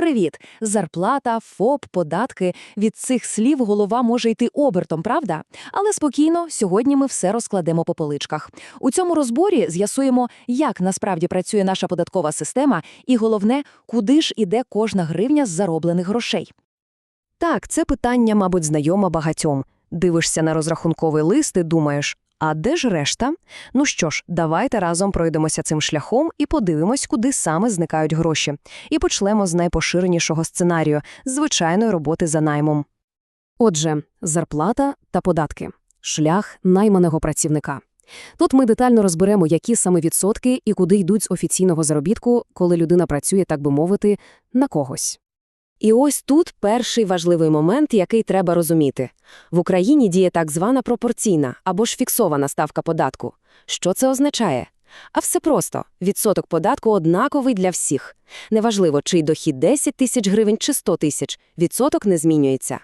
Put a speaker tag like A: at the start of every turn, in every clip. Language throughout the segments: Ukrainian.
A: Привіт! Зарплата, ФОП, податки. Від цих слів голова може йти обертом, правда? Але спокійно, сьогодні ми все розкладемо по поличках. У цьому розборі з'ясуємо, як насправді працює наша податкова система, і головне, куди ж іде кожна гривня з зароблених грошей.
B: Так, це питання, мабуть, знайоме багатьом. Дивишся на розрахунковий лист і думаєш, а де ж решта? Ну що ж, давайте разом пройдемося цим шляхом і подивимось, куди саме зникають гроші. І почнемо з найпоширенішого сценарію – звичайної роботи за наймом. Отже, зарплата та податки – шлях найманого працівника. Тут ми детально розберемо, які саме відсотки і куди йдуть з офіційного заробітку, коли людина працює, так би мовити, на когось. І ось тут перший важливий момент, який треба розуміти. В Україні діє так звана пропорційна або ж фіксована ставка податку. Що це означає? А все просто. Відсоток податку однаковий для всіх. Неважливо, чий дохід 10 тисяч гривень чи 100 тисяч, відсоток не змінюється.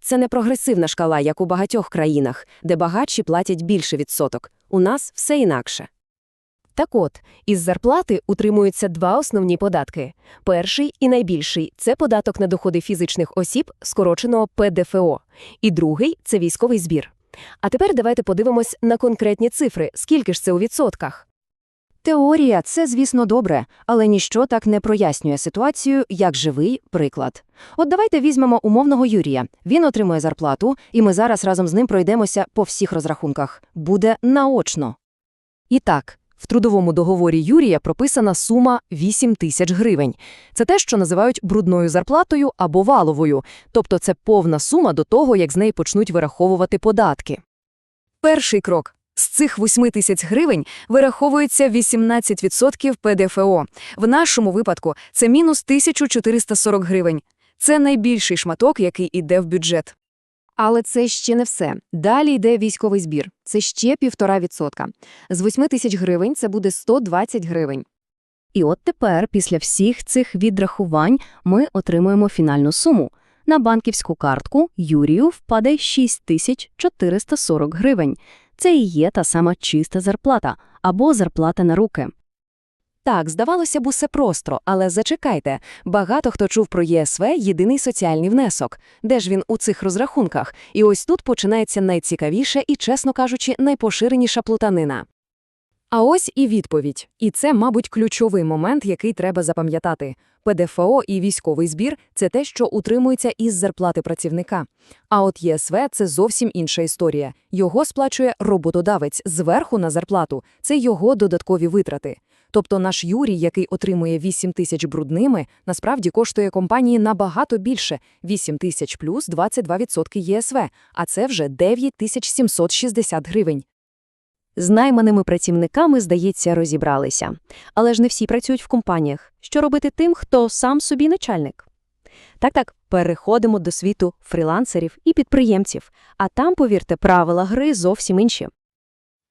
B: Це не прогресивна шкала, як у багатьох країнах, де багатші платять більше відсоток. У нас все інакше. Так от, із зарплати утримуються два основні податки. Перший і найбільший – це податок на доходи фізичних осіб, скороченого ПДФО. І другий – це військовий збір. А тепер давайте подивимось на конкретні цифри, скільки ж це у відсотках.
A: Теорія – це, звісно, добре, але ніщо так не прояснює ситуацію, як живий приклад. От давайте візьмемо умовного Юрія. Він отримує зарплату, і ми зараз разом з ним пройдемося по всіх розрахунках. Буде наочно.
B: І так, в трудовому договорі Юрія прописана сума 8 тисяч гривень. Це те, що називають брудною зарплатою або валовою, тобто це повна сума до того, як з неї почнуть вираховувати податки. Перший крок. З цих 8 тисяч гривень вираховується 18% ПДФО. В нашому випадку це мінус 1440 гривень. Це найбільший шматок, який іде в бюджет.
A: Але це ще не все. Далі йде військовий збір. Це ще півтора відсотка. З 8 тисяч гривень це буде 120 гривень.
B: І от тепер, після всіх цих відрахувань, ми отримуємо фінальну суму. На банківську картку Юрію впаде 6440 гривень. Це і є та сама чиста зарплата або зарплата на руки.
A: Так, здавалося б, усе просто, але зачекайте. Багато хто чув про ЄСВ – єдиний соціальний внесок. Де ж він у цих розрахунках? І ось тут починається найцікавіше і, чесно кажучи, найпоширеніша плутанина. А ось і відповідь. І це, мабуть, ключовий момент, який треба запам'ятати. ПДФО і військовий збір – це те, що утримується із зарплати працівника. А от ЄСВ – це зовсім інша історія. Його сплачує роботодавець зверху на зарплату. Це його додаткові витрати. Тобто наш Юрій, який отримує 8 тисяч брудними, насправді коштує компанії набагато більше – 8 тисяч плюс 22% ЄСВ, а це вже 9 тисяч 760 гривень.
B: З найманими працівниками, здається, розібралися. Але ж не всі працюють в компаніях. Що робити тим, хто сам собі начальник? Так-так, переходимо до світу фрілансерів і підприємців. А там, повірте, правила гри зовсім інші.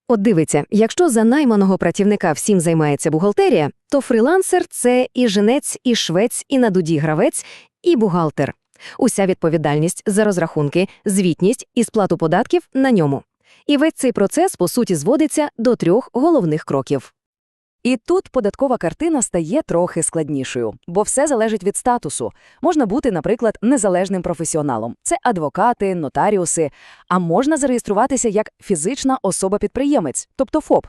B: От дивиться, якщо за найманого працівника всім займається бухгалтерія, то фрілансер – це і женець, і швець, і на дуді гравець, і бухгалтер. Уся відповідальність за розрахунки, звітність і сплату податків на ньому. І весь цей процес, по суті, зводиться до трьох головних кроків. І тут податкова картина стає трохи складнішою, бо все залежить від статусу. Можна бути, наприклад, незалежним професіоналом. Це адвокати, нотаріуси, а можна зареєструватися як фізична особа-підприємець, тобто ФОП.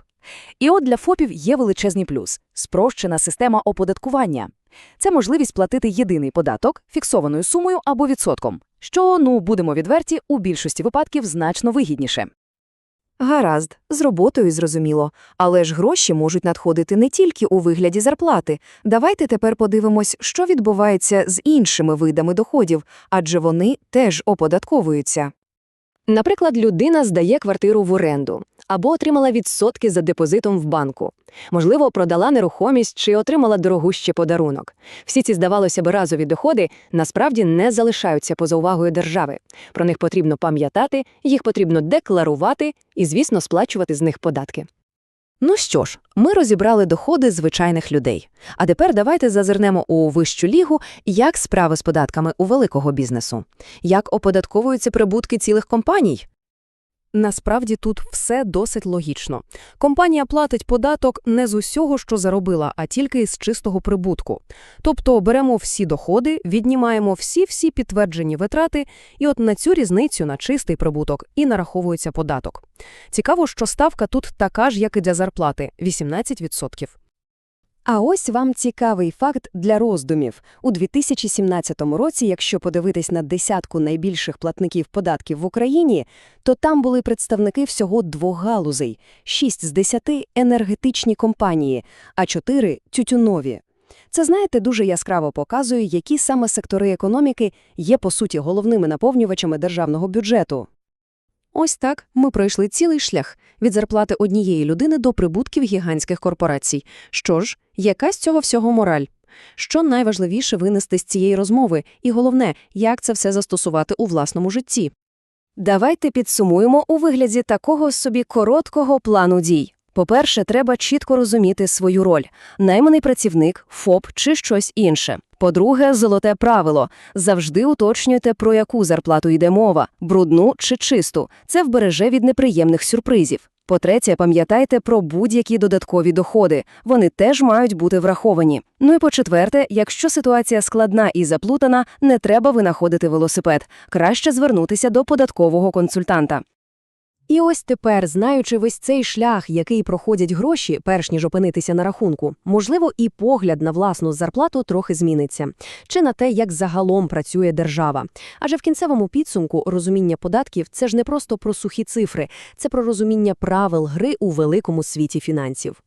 B: І от для ФОПів є величезний плюс – спрощена система оподаткування. Це можливість платити єдиний податок фіксованою сумою або відсотком, що, ну, будемо відверті, у більшості випадків значно вигідніше. Гаразд, з роботою зрозуміло. Але ж гроші можуть надходити не тільки у вигляді зарплати. Давайте тепер подивимось, що відбувається з іншими видами доходів, адже вони теж оподатковуються. Наприклад, людина здає квартиру в оренду або отримала відсотки за депозитом в банку. Можливо, продала нерухомість чи отримала дорогущий подарунок. Всі ці, здавалося б, разові доходи насправді не залишаються поза увагою держави. Про них потрібно пам'ятати, їх потрібно декларувати і, звісно, сплачувати з них податки. Ну що ж, ми розібрали доходи звичайних людей. А тепер давайте зазирнемо у вищу лігу, як справи з податками у великого бізнесу, як оподатковуються прибутки цілих компаній.
A: Насправді тут все досить логічно. Компанія платить податок не з усього, що заробила, а тільки з чистого прибутку. Тобто беремо всі доходи, віднімаємо всі-всі підтверджені витрати, і от на цю різницю, на чистий прибуток, і нараховується податок. Цікаво, що ставка тут така ж, як і для зарплати – 18%. А ось вам цікавий факт для роздумів. У 2017 році, якщо подивитись на десятку найбільших платників податків в Україні, то там були представники всього двох галузей – 6 з 10 – енергетичні компанії, а 4 – тютюнові. Це, знаєте, дуже яскраво показує, які саме сектори економіки є, по суті, головними наповнювачами державного бюджету. Ось так ми пройшли цілий шлях – від зарплати однієї людини до прибутків гігантських корпорацій. Що ж, яка з цього всього мораль? Що найважливіше винести з цієї розмови? І головне, як це все застосувати у власному житті?
B: Давайте підсумуємо у вигляді такого собі короткого плану дій. По-перше, треба чітко розуміти свою роль – найманий працівник, ФОП чи щось інше. По-друге, золоте правило – завжди уточнюйте, про яку зарплату йде мова – брудну чи чисту. Це вбереже від неприємних сюрпризів. По-третє, пам'ятайте про будь-які додаткові доходи. Вони теж мають бути враховані. Ну і по-четверте, якщо ситуація складна і заплутана, не треба винаходити велосипед. Краще звернутися до податкового консультанта.
A: І ось тепер, знаючи весь цей шлях, який проходять гроші, перш ніж опинитися на рахунку, можливо, і погляд на власну зарплату трохи зміниться. Чи на те, як загалом працює держава. Адже в кінцевому підсумку розуміння податків – це ж не просто про сухі цифри, це про розуміння правил гри у великому світі фінансів.